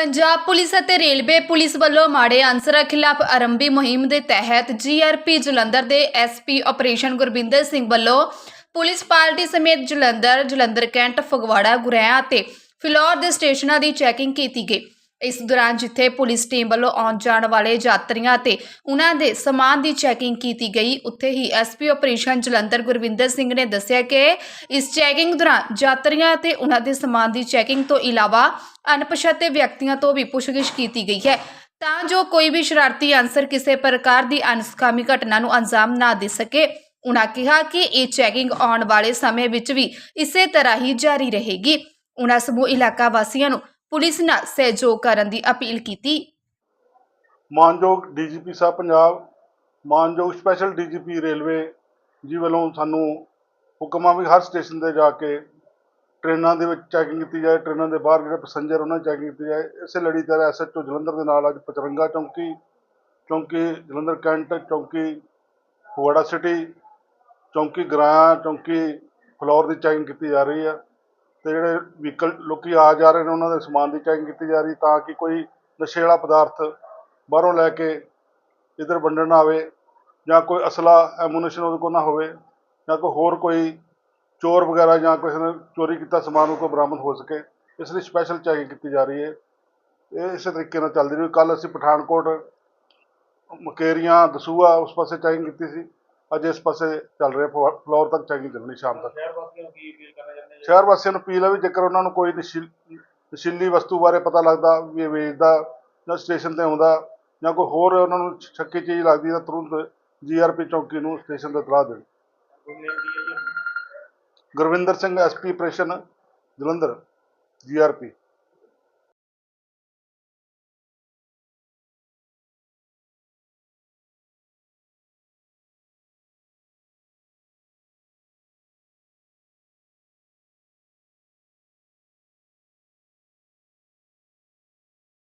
Punjab police ਅਤੇ railway police ਵੱਲੋਂ ਮਾੜੇ ਅਨਸਰਾਂ ਖਿਲਾਫ ਆਰੰਭੀ ਮੁਹਿੰਮ ਦੇ ਤਹਿਤ ਜੀਆਰਪੀ ਜਲੰਧਰ ਦੇ ਐਸਪੀ ਆਪਰੇਸ਼ਨ ਗੁਰਬਿੰਦਰ ਸਿੰਘ ਵੱਲੋਂ ਪੁਲਿਸ ਪਾਰਟੀ ਸਮੇਤ ਜਲੰਧਰ ਜਲੰਧਰ ਕੈਂਟ, ਫਗਵਾੜਾ, ਗੁਰੇਆ ਅਤੇ ਫਿਲੌਰ ਦੇ ਸਟੇਸ਼ਨਾਂ ਦੀ ਚੈਕਿੰਗ ਕੀਤੀ ਗਈ। ਇਸ ਦੌਰਾਨ ਜਿੱਥੇ ਪੁਲਿਸ ਟੀਮ ਵੱਲੋਂ ਆਉਣ ਜਾਣ ਵਾਲੇ ਯਾਤਰੀਆਂ ਤੇ ਉਹਨਾਂ ਦੇ ਸਮਾਨ ਦੀ ਚੈਕਿੰਗ ਕੀਤੀ ਗਈ, ਉੱਥੇ ਹੀ ਐਸਪੀ ਆਪਰੇਸ਼ਨ ਜਲੰਧਰ ਗੁਰਵਿੰਦਰ ਸਿੰਘ ਨੇ ਦੱਸਿਆ ਕਿ ਇਸ ਚੈਕਿੰਗ ਦੌਰਾਨ ਯਾਤਰੀਆਂ ਤੇ ਉਹਨਾਂ ਦੇ ਸਮਾਨ ਦੀ ਚੈਕਿੰਗ ਤੋਂ ਇਲਾਵਾ ਅਣਪਛਾਤੇ ਵਿਅਕਤੀਆਂ ਤੋਂ ਵੀ ਪੁੱਛਗਿੱਛ ਕੀਤੀ ਗਈ ਹੈ। ਤਾਂ ਜੋ ਕੋਈ ਵੀ ਸ਼ਰਾਰਤੀ ਅਨਸਰ ਕਿਸੇ ਪ੍ਰਕਾਰ ਦੀ ਅਨਸਕਾਮੀ ਘਟਨਾ ਨੂੰ ਅੰਜਾਮ ਨਾ ਦੇ ਸਕੇ ਉਨ੍ਹਾਂ ਕਿਹਾ ਕਿ ਇਹ ਚੈਕਿੰਗ ਆਉਣ ਵਾਲੇ ਸਮੇਂ ਵਿੱਚ ਵੀ ਇਸੇ ਤਰ੍ਹਾਂ ਹੀ ਜਾਰੀ ਰਹੇਗੀ। ਉਨ੍ਹਾਂ ਸਮੂਹ ਇਲਾਕਾ ਵਾਸੀਆਂ ਨੂੰ ਪੁਲਿਸ ਨਾਲ ਸਹਿਯੋਗ ਕਰਨ ਦੀ ਅਪੀਲ ਕੀਤੀ। ਮਾਨਯੋਗ ਡੀਜੀਪੀ ਸਾਹਿਬ ਪੰਜਾਬ, ਮਾਨਯੋਗ ਸਪੈਸ਼ਲ ਡੀਜੀਪੀ ਰੇਲਵੇ ਜੀ ਵੱਲੋਂ ਸਾਨੂੰ ਹੁਕਮਾਂ ਵੀ ਹਰ ਸਟੇਸ਼ਨ ਤੇ ਜਾ ਕੇ ਟ੍ਰੇਨਾਂ ਦੇ ਵਿੱਚ ਚੈਕਿੰਗ ਕੀਤੀ ਜਾਏ, ਟ੍ਰੇਨਾਂ ਦੇ ਬਾਹਰ ਜਿਹੜੇ ਪੈਸੇਂਜਰ ਉਹਨਾਂ ਦੀ ਚੈਕਿੰਗ ਕੀਤੀ ਜਾਏ। ਇਸੇ ਲੜੀ ਤਹਿਤ ਐਸਐਚਓ ਜਲੰਧਰ ਦੇ ਨਾਲ ਅੱਜ ਪਚਰੰਗਾ ਚੌਂਕੀ ਚੌਂਕੀ ਜਲੰਧਰ ਕੈਂਟ, ਚੌਂਕੀ ਫਗਵਾੜਾ ਸਿਟੀ ਚੌਂਕੀ ਗਰਾਂ ਚੌਂਕੀ ਫਲੋਰ ਦੀ ਚੈਕਿੰਗ ਕੀਤੀ ਜਾ ਰਹੀ ਹੈ। ਤੇ ਜਿਹੜੇ ਵਹੀਕਲ ਲੋਕੀ ਆ ਜਾ ਰਹੇ ਨੇ, ਉਹਨਾਂ ਦੇ ਸਮਾਨ ਦੀ ਚੈਕਿੰਗ ਕੀਤੀ ਜਾ ਰਹੀ ਤਾਂ ਕਿ ਕੋਈ ਨਸ਼ੇ ਵਾਲਾ ਪਦਾਰਥ ਬਾਹਰੋਂ ਲੈ ਕੇ ਇੱਧਰ ਵੰਡਣ ਨਾ ਆਵੇ ਜਾਂ ਕੋਈ ਅਸਲਾ ਐਮੂਨੇਸ਼ਨ ਉਹਦੇ ਕੋਲ ਨਾ ਹੋਵੇ ਜਾਂ ਕੋਈ ਹੋਰ ਕੋਈ ਚੋਰ ਵਗੈਰਾ ਜਾਂ ਕਿਸੇ ਨੇ ਚੋਰੀ ਕੀਤਾ ਸਮਾਨ ਉਹ ਕੋਲ ਬਰਾਮਦ ਹੋ ਸਕੇ। ਇਸ ਲਈ ਸਪੈਸ਼ਲ ਚੈਕਿੰਗ ਕੀਤੀ ਜਾ ਰਹੀ ਹੈ। ਇਹ ਇਸੇ ਤਰੀਕੇ ਨਾਲ ਚੱਲਦੀ ਰਹੀ। ਕੱਲ ਅਸੀਂ ਪਠਾਨਕੋਟ ਮਕੇਰੀਆਂ ਦਸੂਆ ਉਸ ਪਾਸੇ ਚੈਕਿੰਗ ਕੀਤੀ ਸੀ। ਅੱਜ ਇਸ ਪਾਸੇ ਚੱਲ ਰਿਹਾ ਫਲੋ- ਫਲੋਰ ਤੱਕ ਚੈਕਿੰਗ ਚੱਲਣੀ ਸ਼ਾਮ ਤੱਕ। ਸ਼ਹਿਰ ਵਾਸੀਆਂ ਨੂੰ ਕੀ ਅਪੀਲ ਕਰਨਾ ਚਾਹੁੰਦੇ ਜੀ? ਸ਼ਹਿਰ ਵਾਸੀਆਂ ਨੂੰ ਅਪੀਲ ਹੈ ਵੀ ਜੇਕਰ ਉਹਨਾਂ ਨੂੰ ਕੋਈ ਨਸ਼ੀਲ- ਵਸਤੂ ਬਾਰੇ ਪਤਾ ਲੱਗਦਾ ਵੀ ਇਹ ਵੇਚਦਾ ਜਾਂ ਸਟੇਸ਼ਨ ਤੇ ਆਉਂਦਾ ਜਾਂ ਕੋਈ ਹੋਰ ਉਹਨਾਂ ਨੂੰ ਸ਼ੱਕੀ ਚੀਜ਼ ਲੱਗਦੀ ਤਾਂ ਤੁਰੰਤ ਜੀਆਰਪੀ ਚੌਕੀ ਨੂੰ ਸਟੇਸ਼ਨ ਤੇ ਇਤਲਾਹ ਦੇਣ। Gurvinder Singh SP operation Jalandhar GRP